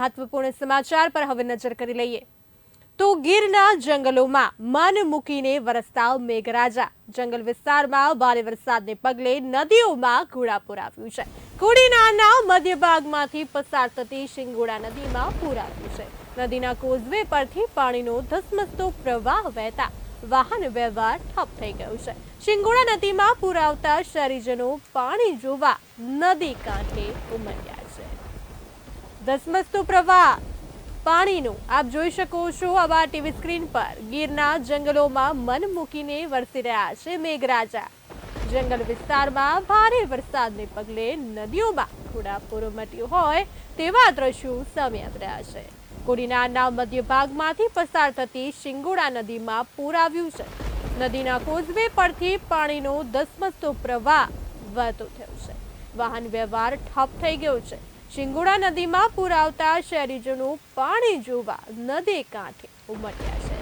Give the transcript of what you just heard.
મહત્વપૂર્ણ સમાચાર પર હવે નજર કરી લઈએ. તો ગીરના જંગલોમાં મન મૂકીને વરસતા મેઘરાજા. જંગલ વિસ્તારમાં ભારે વરસાદને પગલે નદીઓમાં ઘોડાપૂર આવ્યું છે. કુડીનાના મધ્ય ભાગમાંથી પસાર થતી શિંગોડા નદીમાં પૂર આવ્યું છે. નદીના કોઝવે પરથી પાણીનો ધસમસતો પ્રવાહ વહેતા વાહન વ્યવહાર ઠપ થઈ ગયો છે. શિંગોડા નદીમાં પૂર આવતા શહેરીજનો પાણી જોવા નદી કાંઠે ઉમટ્યા છે. ધસમસતો પ્રવાહ. પાણીનું, આપ જોઈ શકો છો આવા ટીવી સ્ક્રીન પર. ગીરના જંગલોમાં મન મૂકીને વરસી રહ્યા છે મેઘરાજા. જંગલ વિસ્તારમાં ભારે વરસાદને પગલે નદીઓમાં ઘોડાપૂર મટ્યું હોય તેવા દ્રશ્યો સામે આવી રહ્યા છે. કોડીનારના મધ્ય ભાગમાંથી પસાર થતી શિંગોડા નદીમાં પૂર આવ્યું છે. નદીના કોઝવે પરથી પાણીનો ધસમસતો પ્રવાહ વહેતો થયો છે. વાહન વ્યવહાર ઠપ થઈ ગયો છે. શિંગોડા નદીમાં પૂર આવતા શહેરીજનો પાણી જોવા નદી કાંઠે ઉમટ્યા છે.